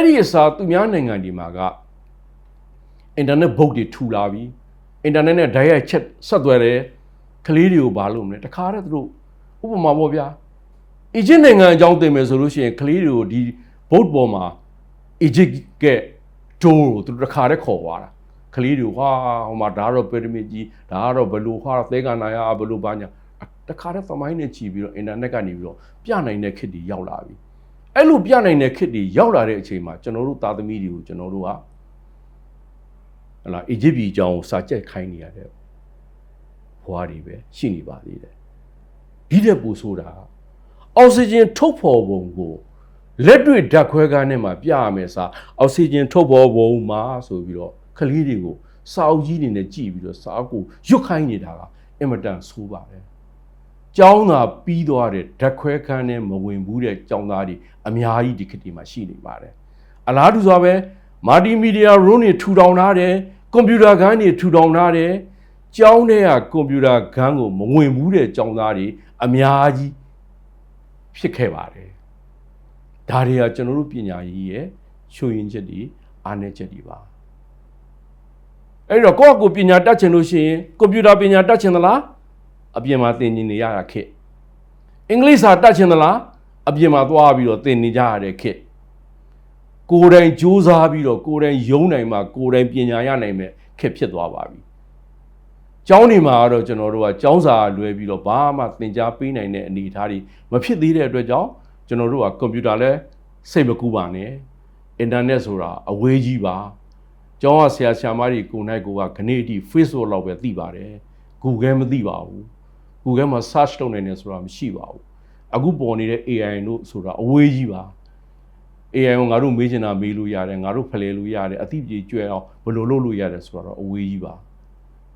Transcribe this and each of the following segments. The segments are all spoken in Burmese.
အဲ့ဒီအစားသူများနိုင်ငံဒီမှာကအင်တာနက်ဘုတ်တွေထူလာပြီအင်တာနက်နဲ့ဓာတ်ရိုက်ချက်ဆက်သွယ်တယ်ကလေးတွေကိုဘာလို့မလဲတခါတည်းသူတို့ဥပမာပေါ့ဗျာအီဂျစ်နိုင်ငံအကြောင်းသိမယ်ဆိုလို့ရှိရင်ကလေးတွေကိုဒီဘုတ်ပေါ်မှာအီဂျစ်ကဂျိုးကိုသူတို့တခါတည်းခေါ်သွားတာကလေးတွေဟာဟိုမှာဒါကတော့ပီရမစ်ကြီးဒါကတော့ဘလူဟာသဲကနာရဘလူဘာညာတခါတည်းသမိုင်းနဲ့ကြည်ပြီးတော့အင်တာနက်ကနေပြီးတော့ပြနိုင်တဲ့ခေတ်တွေရောက်လာပြီ အဲ့လိုပြနိုင်တဲ့ခေတ်တွေရောက်လာတဲ့အချိန်မှာကျွန်တော်တို့သားသမီးတွေကိုကျွန်တော်တို့ကဟလာအီဂျစ်ပြည်အကြောင်းကိုစာကြက်ခိုင်းနေရတဲ့ဘွားတွေပဲရှိနေပါသေးတယ်ဒီတဲ့ပူဆိုတာအောက်ဆီဂျင်ထုတ်ဖော်ပုံကိုလက်တွေ့ဓာတ်ခွဲကားနဲ့မှပြရမယ်စာအောက်ဆီဂျင်ထုတ်ဖော်ပုံမှာဆိုပြီးတော့ကလေးတွေကိုစာအုပ်ကြီးနေနဲ့ကြည့်ပြီးတော့စာအုပ်ကိုရွတ်ခိုင်းနေတာကအင်မတန်ဆိုးပါတယ် ကျောင်းသာပြီးသွားတဲ့ဓာတ်ခွဲခန်းနဲ့မဝင်ဘူးတဲ့ကျောင်းသားတွေအများကြီးဒီခေတ်ဒီမှာရှိနေပါတယ်အလားတူစွာပဲမာတီမီဒီယာရုံးတွေထူထောင်ထားတယ်ကွန်ပျူတာခန်းတွေထူထောင်ထားတယ်ကျောင်းထဲကကွန်ပျူတာခန်းကိုမဝင်ဘူးတဲ့ကျောင်းသားတွေအများကြီးဖြစ်ခဲ့ပါတယ်ဒါတွေကကျွန်တော်တို့ပညာရေးရဲ့ချိုးရင်ချက်တွေအားနည်းချက်တွေပါအဲ့တော့ကိုယ့်အကိုပညာတတ်ချင်လို့ရှိရင်ကွန်ပျူတာပညာတတ်ချင်သလား အပြင်မှာသင်နေရတာခေတ်အင်္ဂလိပ်စာတတ်ချင်သလားအပြင်မှာသွားပြီးတော့သင်နေကြရတဲ့ခေတ်ကိုယ်တိုင်စူးစမ်းပြီးတော့ကိုယ်တိုင်ယုံနိုင်မှကိုယ်တိုင်ပညာရနိုင်မဲ့ခေတ်ဖြစ်သွားပါပြီကျောင်းနေမှာကတော့ကျွန်တော်တို့ကကျောင်းစာလွဲပြီးတော့ဘာမှသင်ကြားပေးနိုင်တဲ့အနေအထားတွေမဖြစ်သေးတဲ့အတွက်ကြောင့်ကျွန်တော်တို့ကကွန်ပျူတာလဲစိတ်မကူပါနဲ့အင်တာနက်ဆိုတာအဝေးကြီးပါကျောင်းကဆရာဆရာမတွေကိုနိုင်ကိုကခဏအထိ Facebook လောက်ပဲသိပါတယ် Google မသိပါဘူး Google မှာ search လုပ်နိုင်တယ်ဆိုတာမရှိပါဘူးအခုပေါ်နေတဲ့ AI တို့ဆိုတာအဝေးကြီးပါ AI ကိုငါတို့မေးချင်တာမေးလို့ရတယ်ငါတို့ဖလှယ်လို့ရတယ်အသိပြေကျွဲအောင်ဘယ်လိုလုပ်လို့ရတယ်ဆိုတော့အဝေးကြီးပါ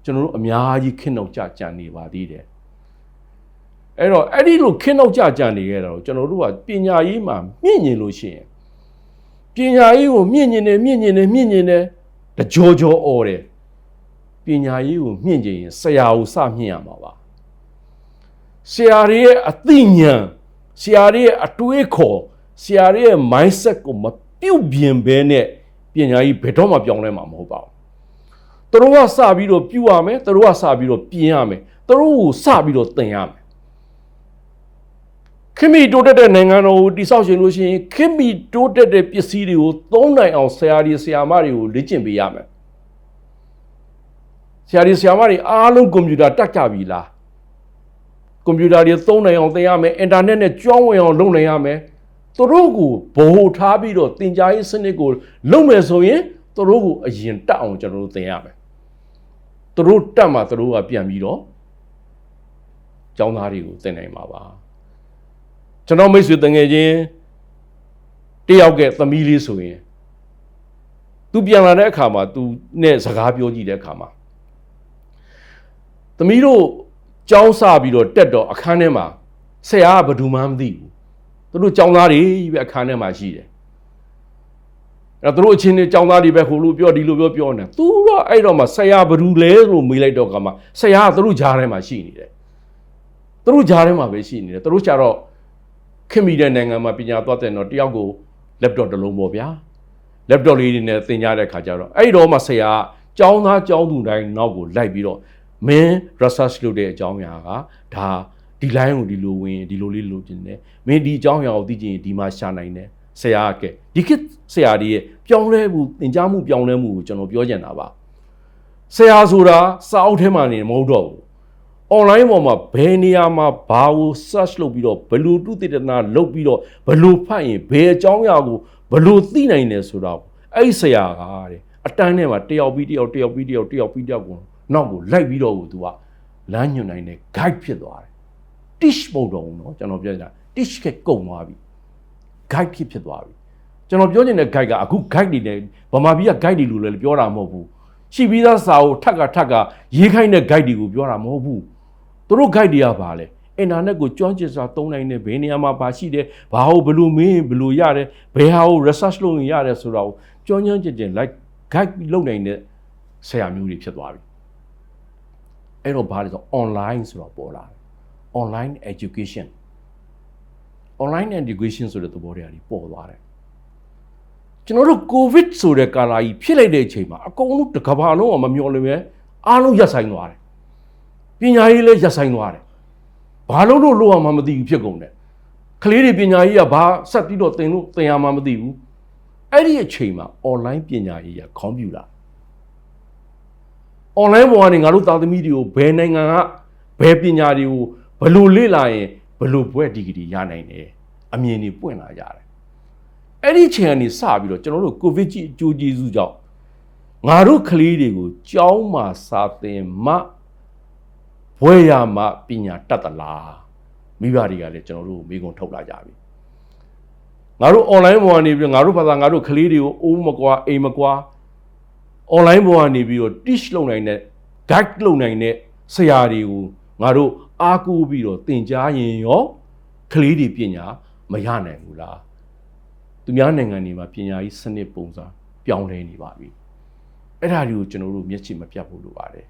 ကျွန်တော်တို့အများကြီးခင်းတော့ကြကြံနေပါသေးတယ်အဲ့တော့အဲ့ဒီလိုခင်းတော့ကြကြံနေရတော့ကျွန်တော်တို့ကပညာရေးမှာမြင့်ညင်လို့ရှိရင်ပညာရေးကိုမြင့်ညင်တယ်မြင့်ညင်တယ်မြင့်ညင်တယ်တကြောကြောអော်တယ်ပညာရေးကိုမြင့်ကျင်ရင်ဆရာကိုစမြင့်ရမှာပါ ဆရာတွေရဲ့အသိဉာဏ်ဆရာတွေရဲ့အတွေးခေါ်ဆရာတွေရဲ့ mindset ကိုမပြုတ်ပြင်ဘဲနဲ့ပညာရေးဘယ်တော့မှပြောင်းလဲမှာမဟုတ်ပါဘူးသူတို့ကစပြီးတော့ပြုတ်ရမယ်သူတို့ကစပြီးတော့ပြင်ရမယ်သူတို့ကိုစပြီးတော့သင်ရမယ်ခင်မီတိုးတက်တဲ့နိုင်ငံတော်ကိုတိဆောက်ရှင်လို့ရှိရင်ခင်မီတိုးတက်တဲ့ပစ္စည်းတွေကိုသုံးနိုင်အောင်ဆရာတွေဆရာမတွေကိုလေ့ကျင့်ပေးရမယ်ဆရာတွေဆရာမတွေအားလုံးကွန်ပျူတာတက်ကြပြီလား ကွန်ပျူတာတွေသုံးနိုင်အောင်သင်ရမယ်အင်တာနက်နဲ့ကျွမ်းဝင်အောင်လုပ်နိုင်ရမယ်သူတို့ကိုဗဟိုထားပြီးတော့သင်ကြားရေးစနစ်ကိုလုပ်မယ်ဆိုရင်သူတို့ကိုအရင်တက်အောင်ကျွန်တော်တို့သင်ရမယ်သူတို့တက်မှသူတို့ကပြန်ပြီးတော့ကျောင်းသားတွေကိုသင်နိုင်မှာပါကျွန်တော်မိတ်ဆွေတငယ်ချင်းတယောက်ကသမီးလေးဆိုရင်သူပြန်လာတဲ့အခါမှာသူနဲ့စကားပြောကြည့်တဲ့အခါမှာသမီးတို့ ကြောင်းစပြီးတော့တက်တော့အခန်းထဲမှာဆရာကဘယ်သူမှမသိဘူးသူတို့ကြောင်းသားတွေပဲအခန်းထဲမှာရှိတယ်အဲ့တော့သူတို့အချင်းချင်းကြောင်းသားတွေပဲဟိုလိုပြောဒီလိုပြောပြောနေသူတော့အဲ့တော့မှဆရာဘယ်သူလဲလို့မေးလိုက်တော့ကမှဆရာကသူတို့ဂျားထဲမှာရှိနေတယ်သူတို့ဂျားထဲမှာပဲရှိနေတယ်သူတို့ကြတော့ခင်မီတဲ့နိုင်ငံမှာပညာသွားတဲ့တော့တယောက်ကို laptop တစ်လုံးပေါ့ဗျာ laptop လေးတွေနဲ့သင်ကြတဲ့ခါကျတော့အဲ့တော့မှဆရာကကျောင်းသားကျောင်းသူတိုင်းနောက်ကိုလိုက်ပြီးတော့ မင်း research လုပ်တဲ့အကြောင်းအရာကဒါဒီ line ကိုဒီလိုဝင်ဒီလိုလေးလုပ်နေတယ်မင်းဒီအကြောင်းအရာကိုသိချင်ရင်ဒီမှာရှာနိုင်တယ်ဆရာကဒီခေတ်ဆရာတွေရဲ့ပြောင်းလဲမှုသင်ကြားမှုပြောင်းလဲမှုကိုကျွန်တော်ပြောချင်တာပါဆရာဆိုတာစာအုပ်ထဲမှာနေမဟုတ်တော့ဘူး online ပေါ်မှာဘယ်နေရာမှာဘာကို search လုပ်ပြီးတော့ဘယ်လိုတုတိတနာလုပ်ပြီးတော့ဘယ်လိုဖတ်ရင်ဘယ်အကြောင်းအရာကိုဘယ်လိုသိနိုင်တယ်ဆိုတော့အဲ့ဆရာကတဲ့အတန်းထဲမှာတယောက်ပြီးတယောက်တယောက်ပြီးတယောက်တယောက်ပြီးတယောက်ကို နောက်ကိုလိုက်ပြီးတော့ကိုသူကလမ်းညွှန်နိုင်တဲ့ guide ဖြစ်သွားတယ် teach ပုံတော်ဦးနော်ကျွန်တော်ပြောနေတာ teach ကကုန်သွားပြီ guide ဖြစ်ဖြစ်သွားပြီကျွန်တော်ပြောချင်တဲ့ guide ကအခု guide တွေနဲ့ဗမာပြည်က guide တွေလို့လည်းပြောတာမဟုတ်ဘူးရှိပြီးသားစာအုပ်ထက်ကထက်ကရေးခိုင်းတဲ့ guide တွေကိုပြောတာမဟုတ်ဘူးသူတို့ guide တွေကဘာလဲအင်တာနက်ကိုကျွမ်းကျင်စွာသုံးနိုင်တဲ့ဘယ်နေရာမှာပါရှိတယ်ဘာဟုတ်ဘလို့မင်းဘလို့ရတယ်ဘယ်ဟာကို research လုပ်ရင်ရတယ်ဆိုတာကိုကျွမ်းကျွမ်းကျင်ကျင် like guide လုပ်နိုင်တဲ့ဆရာမျိုးတွေဖြစ်သွားပြီ အဲ့တော့ဘာလဲဆို online ဆိုတော့ပေါ်လာတယ် online education online education ဆိုတဲ့သဘောတရားကြီးပေါ်သွားတယ်ကျွန်တော်တို့ကိုဗစ်ဆိုတဲ့ကာလာကြီးဖြစ်လိုက်တဲ့အချိန်မှာအကုန်လုံးတစ်ကမ္ဘာလုံးကမမျော်လင့်ပဲအားလုံးရပ်ဆိုင်သွားတယ်ပညာရေးလည်းရပ်ဆိုင်သွားတယ်ဘာလို့လို့လို့အောင်မှမသိဘူးဖြစ်ကုန်တယ်ကလေးတွေပညာရေးကဘာဆက်ပြီးတော့သင်လို့သင်ရမှမသိဘူးအဲ့ဒီအချိန်မှာ online ပညာရေးကခေါင်းပြူလာ online ပေါ်ကနေငါတို့သားသမီးတွေကိုဘယ်နိုင်ငံကဘယ်ပညာတွေကိုဘယ်လိုလေ့လာရင်ဘယ်လိုဘွဲ့ဒီဂရီရနိုင်တယ်အမြင်တွေပွင့်လာကြတယ်အဲ့ဒီချိန်ကနေစပြီးတော့ကျွန်တော်တို့ကိုဗစ်ကြီးအကျိုးကျေးဇူးကြောင့်ငါတို့ကလေးတွေကိုကြောင်းမှာစာသင်မှဘွဲ့ရမှပညာတတ်သလားမိဘတွေကလည်းကျွန်တော်တို့ကိုမိကုံထုတ်လာကြပြီငါတို့ online ပေါ်ကနေပြီးတော့ငါတို့ဘာသာငါတို့ကလေးတွေကိုအိုးမကွာအိမ်မကွာ online ပေါ်ကနေပြီးတော့ teach လုပ်နိုင်တဲ့ guide လုပ်နိုင်တဲ့ဆရာတွေကိုငါတို့အားကိုးပြီးတော့သင်ကြားရင်ရောကလေးတွေပညာမရနိုင်ဘူးလားသူများနိုင်ငံတွေမှာပညာရေးစနစ်ပုံစံပြောင်းလဲနေပါပြီအဲ့ဒါတွေကိုကျွန်တော်တို့မျက်ခြေမပြတ်ဖို့လိုပါတယ်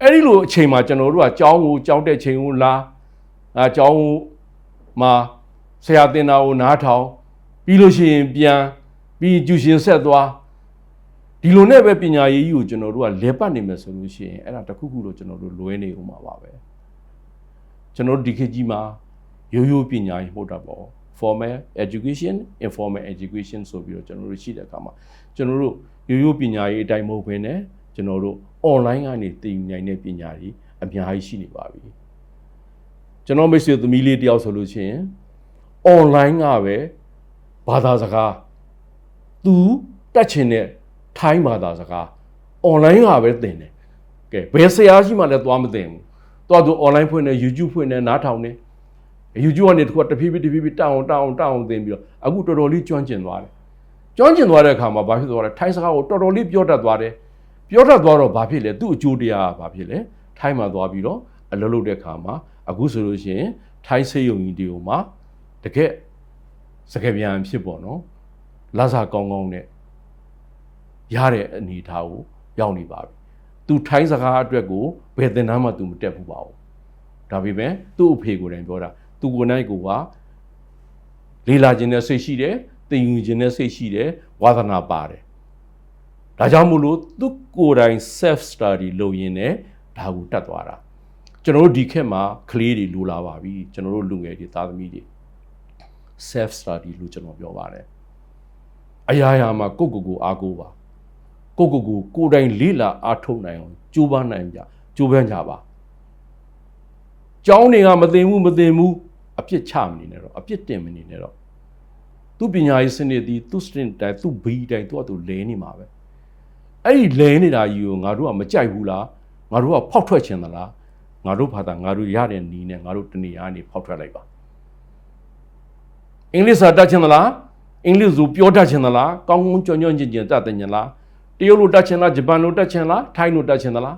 အဲ့ဒီလိုအချိန်မှာကျွန်တော်တို့ကကြောင်းကိုကြောင်းတဲ့ချိန်ကိုလာအဲကြောင်းမှာဆရာတင်တာကိုနားထောင်ပြီးလို့ရှိရင်ပြန်ပြီးကျူရှင်ဆက်သွား ဒီလိုနဲ့ပဲပညာရေးကြီးကိုကျွန်တော်တို့ကလဲပတ်နေမယ်ဆိုလို့ရှိရင်အဲ့ဒါတစ်ခုခုတော့ကျွန်တော်တို့လွဲနေဦးမှာပါပဲကျွန်တော်တို့ဒီခေတ်ကြီးမှာရိုးရိုးပညာရေးဟုတ်တာပေါ့ formal education informal education ဆိုပြီးတော့ကျွန်တော်တို့ရှိတဲ့အခါမှာကျွန်တော်တို့ရိုးရိုးပညာရေးအတိုင်းမဟုတ်ဘဲနဲ့ကျွန်တော်တို့ online ကနေသင်ယူနိုင်တဲ့ပညာတွေအများကြီးရှိနေပါပြီကျွန်တော်မိတ်ဆွေသမီးလေးတယောက်ဆိုလို့ရှိရင် online ကပဲဘာသာစကားသူတက်ချင်တဲ့ ထိုင်းဘာသာစကား online ကပဲသင်တယ်ကဲဘယ်ဆရာရှိမှလည်းသွားမသင်ဘူးသွားသူ online ဖွင့်နေ YouTube ဖွင့်နေနားထောင်နေ YouTube ကနေတခုတဖြည်းဖြည်းတဖြည်းဖြည်းတောင်းတောင်းတောင်းသင်ပြီးတော့အခုတော်တော်လေးကျွမ်းကျင်သွားတယ်ကျွမ်းကျင်သွားတဲ့အခါမှာဘာဖြစ်သွားလဲထိုင်းစကားကိုတော်တော်လေးပြောတတ်သွားတယ်ပြောတတ်သွားတော့ဘာဖြစ်လဲသူ့အကျိုးတရားကဘာဖြစ်လဲထိုင်းမှာသွားပြီးတော့အလုပ်လုပ်တဲ့အခါမှာအခုဆိုလို့ရှိရင်ထိုင်းစေယုံကြီးတွေကိုမှတကယ်စကပြန်ဖြစ်ပေါ့နော်လာစာကောင်းကောင်းနဲ့ ရတဲ့အနေအထားကိုရောက်နေပါပြီ။ तू ထိုင်းစကားအတွက်ကိုဘယ်သင်တန်းမှ तू မတက်ဘူးပါဘူး။ဒါပေမဲ့သူ့အဖေကိုယ်တိုင်ပြောတာ तू ကိုယ်နိုင်ကိုကလေးလာခြင်းနဲ့စိတ်ရှိတယ်၊တင်ယူခြင်းနဲ့စိတ်ရှိတယ်၊ဝါသနာပါတယ်။ဒါကြောင့်မို့လို့သူကိုယ်တိုင် self study လုပ်ရင်းနဲ့ဒါကိုတတ်သွားတာ။ကျွန်တော်တို့ဒီခေတ်မှာကလေးတွေလိုလာပါပြီ။ကျွန်တော်တို့လူငယ်တွေသားသမီးတွေ self study လို့ကျွန်တော်ပြောပါတယ်။အရာရာမှာကိုယ့်ကိုယ်ကိုအားကိုးပါ။ ကိုကိုကိုကိုယ်တိုင်လေးလာအားထုတ်နိုင်အောင်ကြိုးပမ်းနိုင်ကြကြိုးပမ်းကြပါကျောင်းတွေကမသိဘူးမသိဘူးအပြစ်ချမနေနဲ့တော့အပြစ်တင်မနေနဲ့တော့သူပညာရေးစနစ်ဒီသူစတင်တိုင်းသူဘီတိုင်းသူကသူလဲနေမှာပဲအဲ့ဒီလဲနေတာကြီးကိုငါတို့ကမကြိုက်ဘူးလားငါတို့ကဖောက်ထွက်ခြင်းသလားငါတို့ဘာသာငါတို့ရတဲ့နီးနဲ့ငါတို့တနေရာနေဖောက်ထွက်လိုက်ပါအင်္ဂလိပ်စာတတ်ခြင်းသလားအင်္ဂလိပ်ဆိုပြောတတ်ခြင်းသလားကောင်းကောင်းကြွကြွကျင်ကျင်တတ်တယ်ညလား တရုတ်လိုတက်ချင်လားဂျပန်လိုတက်ချင်လားထိုင်းလိုတက်ချင်သလား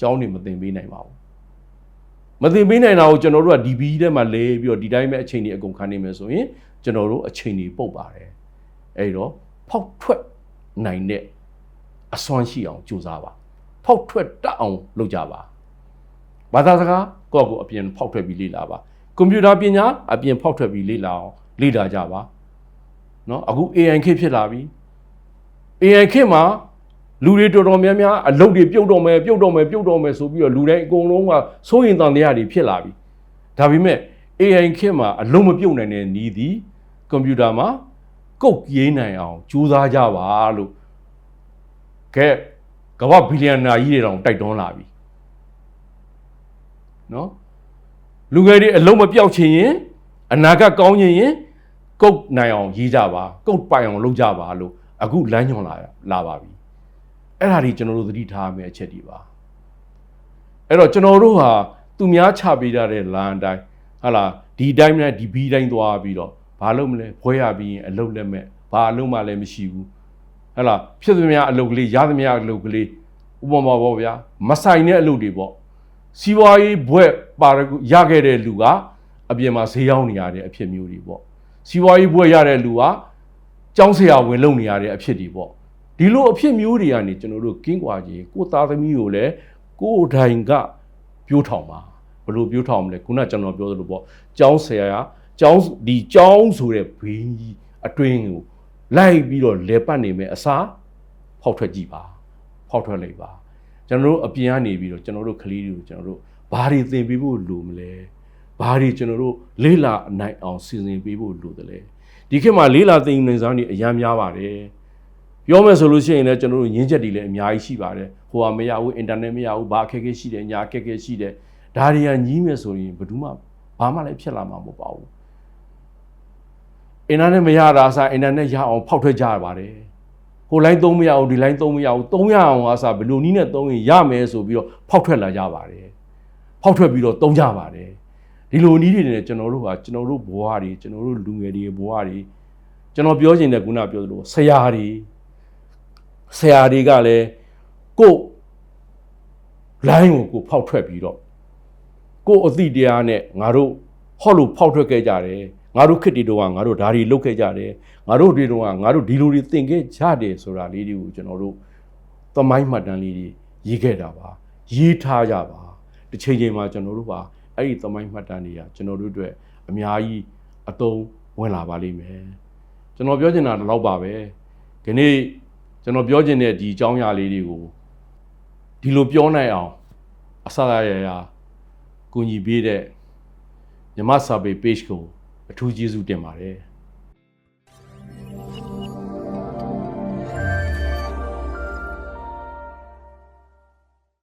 ကျောင်းနေမသင်ပေးနိုင်ပါဘူးမသင်ပေးနိုင်တာကိုကျွန်တော်တို့ကဒီဘီထဲမှာလဲပြီးတော့ဒီတိုင်းပဲအချိန်ကြီးအကုန်ခံနေမယ်ဆိုရင်ကျွန်တော်တို့အချိန်ကြီးပုတ်ပါတယ်အဲ့တော့ဖောက်ထွက်နိုင်တဲ့အစွမ်းရှိအောင်ကြိုးစားပါဖောက်ထွက်တတ်အောင်လုပ်ကြပါဘာသာစကားကိုယ့်ကိုအပြင်ဖောက်ထွက်ပြီးလေ့လာပါကွန်ပျူတာပညာအပြင်ဖောက်ထွက်ပြီးလေ့လာအောင်လေ့လာကြပါเนาะအခု AI ခေတ်ဖြစ်လာပြီ AI ခေတ်မှာလူတွေတော်တော်များများအလုပ်တွေပြုတ်တော့မယ်ပြုတ်တော့မယ်ပြုတ်တော့မယ်ဆိုပြီးတော့လူတိုင်းအကုန်လုံးကစိုးရင်တန်တရားတွေဖြစ်လာပြီဒါပေမဲ့ AI ခေတ်မှာအလုံးမပြုတ်နိုင်တဲ့နီးသည်ကွန်ပျူတာမှာကုတ်ရေးနိုင်အောင်ကြိုးစားကြပါလို့ကဲကမ္ဘာဘီလီယံနာကြီးတွေတောင်တိုက်တွန်းလာပြီနော်လူငယ်တွေအလုံးမပြောက်ချင်ရင်အနာဂတ်ကောင်းချင်ရင်ကုတ်နိုင်အောင်ရေးကြပါကုတ်ပိုင်အောင်လုပ်ကြပါလို့ အခုလမ်းညွှန်လာလာပါပြီအဲ့ဒါတွေကျွန်တော်တို့သတိထားရမယ့်အချက်တွေပါအဲ့တော့ကျွန်တော်တို့ဟာသူများချပေးကြတဲ့လမ်းအတိုင်းဟာလာဒီတိုင်းနဲ့ဒီဘီတိုင်းသွားပြီးတော့ဘာလုပ်မလဲဘွဲရပြီးရင်အလုပ်လက်မဲ့ဘာအလုပ်မှလည်းမရှိဘူးဟဲ့လားဖြစ်သမျှအလုပ်ကလေးရသမျှအလုပ်ကလေးဥပမာပေါ့ဗျာမဆိုင်တဲ့အလုပ်တွေပေါ့စီးပွားရေးဘွဲပါရခဲ့တဲ့လူကအပြင်မှာဈေးရောက်နေရတဲ့အဖြစ်မျိုးတွေပေါ့စီးပွားရေးဘွဲရတဲ့လူက ကျောင်းဆရာဝင်လုပ်နေရတဲ့အဖြစ်တွေပေါ့ဒီလိုအဖြစ်မျိုးတွေကနေကျွန်တော်တို့ကင်းကွာကြီးကိုသားသမီးကိုလည်းကိုယ်တိုင်ကပြိုးထောင်ပါဘယ်လိုပြိုးထောင်မလဲခုနကျွန်တော်ပြောသလိုပေါ့ကျောင်းဆရာကျောင်းဒီကျောင်းဆိုတဲ့ဘင်းကြီးအတွင်းကိုလိုက်ပြီးတော့လဲပတ်နေမယ်အစားဖောက်ထွက်ကြည့်ပါဖောက်ထွက်လိုက်ပါကျွန်တော်တို့အပြင်ကနေပြီးတော့ကျွန်တော်တို့ကလေးတွေကိုကျွန်တော်တို့ဘာတွေသင်ပေးဖို့လိုမလဲဘာတွေကျွန်တော်တို့လေးလာနိုင်အောင်စီစဉ်ပေးဖို့လိုတယ်လဲ ဒီခေတ်မှာလေးလာသင်ယူနေစားနေအများများပါတယ်ပြောမယ်ဆိုလို့ရှိရင်လည်းကျွန်တော်တို့ရင်းချက်တွေလည်းအများကြီးရှိပါတယ်ဟိုကမရဘူးအင်တာနက်မရဘူးဘာအခက်အခဲရှိတယ်ညာအခက်အခဲရှိတယ်ဒါတွေကညီးမယ်ဆိုရင်ဘယ်သူမှဘာမှလည်းဖြစ်လာမှာမဟုတ်ပါဘူးအင်တာနက်မရတာအစားအင်တာနက်ရအောင်ဖောက်ထွက်ကြရပါတယ်ဟိုလိုင်းသုံးမရဘူးဒီလိုင်းသုံးမရဘူးသုံးရအောင်အစားဘယ်လိုနည်းနဲ့သုံးရင်ရမယ်ဆိုပြီးတော့ဖောက်ထွက်လာကြပါတယ်ဖောက်ထွက်ပြီးတော့သုံးကြပါတယ် ဒီလိုနည်းတွေနဲ့ကျွန်တော်တို့ကကျွန်တော်တို့ဘဝတွေကျွန်တော်တို့လူငယ်တွေဘဝတွေကျွန်တော်ပြောချင်တဲ့ခုနပြောသလိုဆရာတွေဆရာတွေကလည်းကို့ line ကိုကိုဖောက်ထွက်ပြီးတော့ကို့အသည့်တရားနဲ့ငါတို့ဟောလို့ဖောက်ထွက်ခဲ့ကြတယ်ငါတို့ခစ်တီတော့ကငါတို့ဓာရီလုတ်ခဲ့ကြတယ်ငါတို့ဒီတော့ကငါတို့ဒီလိုတွေသင်ခဲ့ကြတယ်ဆိုတာလေးတွေကိုကျွန်တော်တို့သမိုင်းမှတ်တမ်းလေးတွေရေးခဲ့တာပါရေးထားကြပါတစ်ချိန်ချိန်မှာကျွန်တော်တို့ပါ အဲ့ဒီသမိုင်းမှတ်တမ်းတွေကကျွန်တော်တို့အတွက်အများကြီးအသုံးဝင်လာပါလိမ့်မယ်ကျွန်တော်ပြောချင်တာဒီလောက်ပါပဲဒီနေ့ကျွန်တော်ပြောချင်တဲ့ဒီအကြောင်းအရာလေးတွေကိုဒီလိုပြောနိုင်အောင်အစရရရာကူညီပေးတဲ့မြမစာပေ page ကိုအထူးကျေးဇူးတင်ပါတယ်